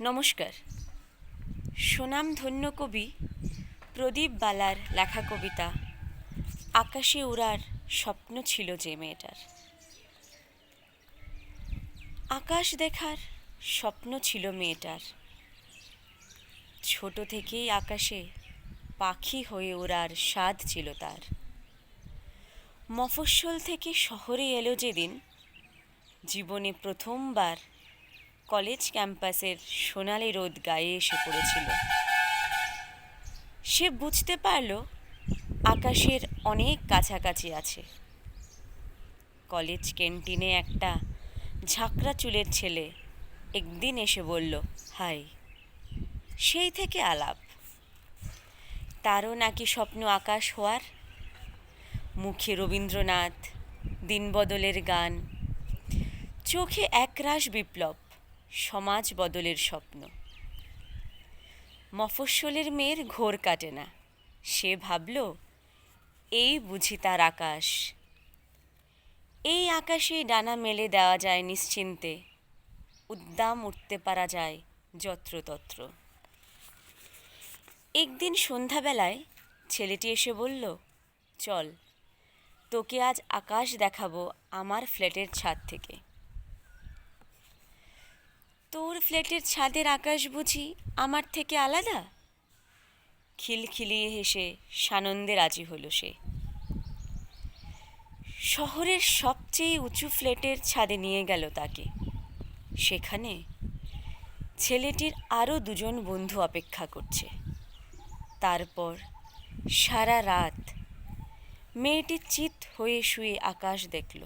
নমস্কার। সুনামধন্য কবি প্রদীপ বালার লেখা কবিতা, আকাশে উড়ার স্বপ্ন ছিল যে মেয়েটার। আকাশ দেখার স্বপ্ন ছিল মেয়েটার। ছোট থেকেই আকাশে পাখি হয়ে ওড়ার স্বাদ ছিল তার। মফস্বল থেকে শহরে এলো যেদিন, জীবনে প্রথমবার কলেজ ক্যাম্পাসের সোনালি রোদ গায়ে এসে পড়েছিল। সে বুঝতে পারল আকাশের অনেক কাছাকাছি আছে। কলেজ ক্যান্টিনে একটা ঝাঁকড়া চুলের ছেলে একদিন এসে বলল, হাই, সেই থেকে আলাপ। তারও নাকি স্বপ্ন আকাশ হওয়ার? মুখে রবীন্দ্রনাথ, দিনবদলের গান, চোখে একরাশ বিপ্লব। সমাজ বদলের স্বপ্ন। মফস্বলের মেয়ের ঘোর কাটে না। সে ভাবল, এই বুঝি তার আকাশ। এই আকাশে ডানা মেলে দেওয়া যায় নিশ্চিন্তে। উদ্দাম উঠতে পারা যায় যত্রতত্র। একদিন সন্ধ্যাবেলায় ছেলেটি এসে বলল, চল, তোকে আজ আকাশ দেখাবো আমার ফ্ল্যাটের ছাদ থেকে। তোর ফ্ল্যাটের ছাদের আকাশ বুঝি আমার থেকে আলাদা? খিলখিলিয়ে হেসে সানন্দে রাজি হলো সে। শহরের সবচেয়ে উঁচু ফ্ল্যাটের ছাদে নিয়ে গেল তাকে। সেখানে ছেলেটির আরও দুজন বন্ধু অপেক্ষা করছে। তারপর সারা রাত মেয়েটি চিত হয়ে শুয়ে আকাশ দেখল।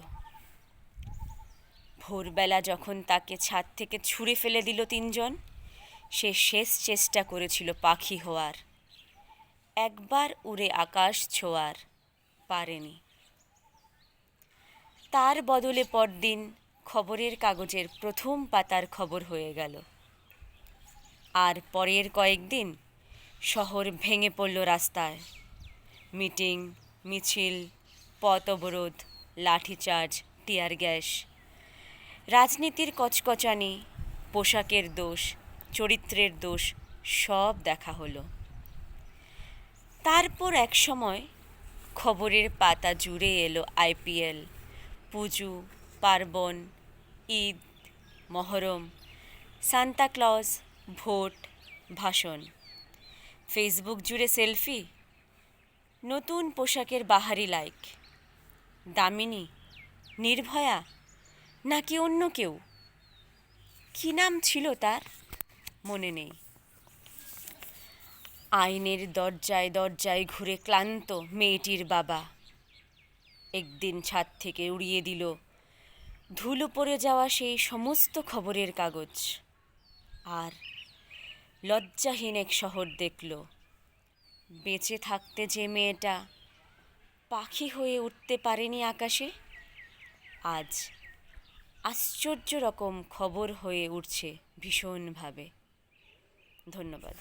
ভোরবেলা যখন তাকে ছাদ থেকে ছুঁড়ে ফেলে দিল তিনজন, সে শেষ চেষ্টা করেছিল পাখি হওয়ার। একবার উড়ে আকাশ ছোঁয়ার, পারেনি। তার বদলে পরদিন খবরের কাগজের প্রথম পাতার খবর হয়ে গেল। আর পরের কয়েকদিন শহর ভেঙে পড়ল রাস্তায়। মিটিং, মিছিল, পথ অবরোধ, লাঠিচার্জ, টিয়ার গ্যাস রাজনীতির কচকচানি, পোশাকের দোষ, চরিত্রের দোষ, সব দেখা হলো। তারপর এক সময় খবরের পাতা জুড়ে এলো আইপিএল, পুজো, পার্বণ, ঈদ, মহরম সান্তাক্লজ ভোট, ভাষণ। ফেসবুক জুড়ে সেলফি, নতুন পোশাকের বাহারি লাইক। দামিনী, নির্ভয়া নাকি অন্য কেউ? কি নাম ছিল তার? মনে নেই। আইনের দরজায় দরজায় ঘুরে ক্লান্ত মেয়েটির বাবা। একদিন ছাদ থেকে উড়িয়ে দিল। ধুলো পড়ে যাওয়া সেই সমস্ত খবরের কাগজ। আর লজ্জাহীন এক শহর দেখল। বেঁচে থাকতে যে মেয়েটা পাখি হয়ে উঠতে পারেনি আকাশে, আজ আশ্চর্য রকম খবর হয়ে উঠছে ভীষণভাবে। ধন্যবাদ।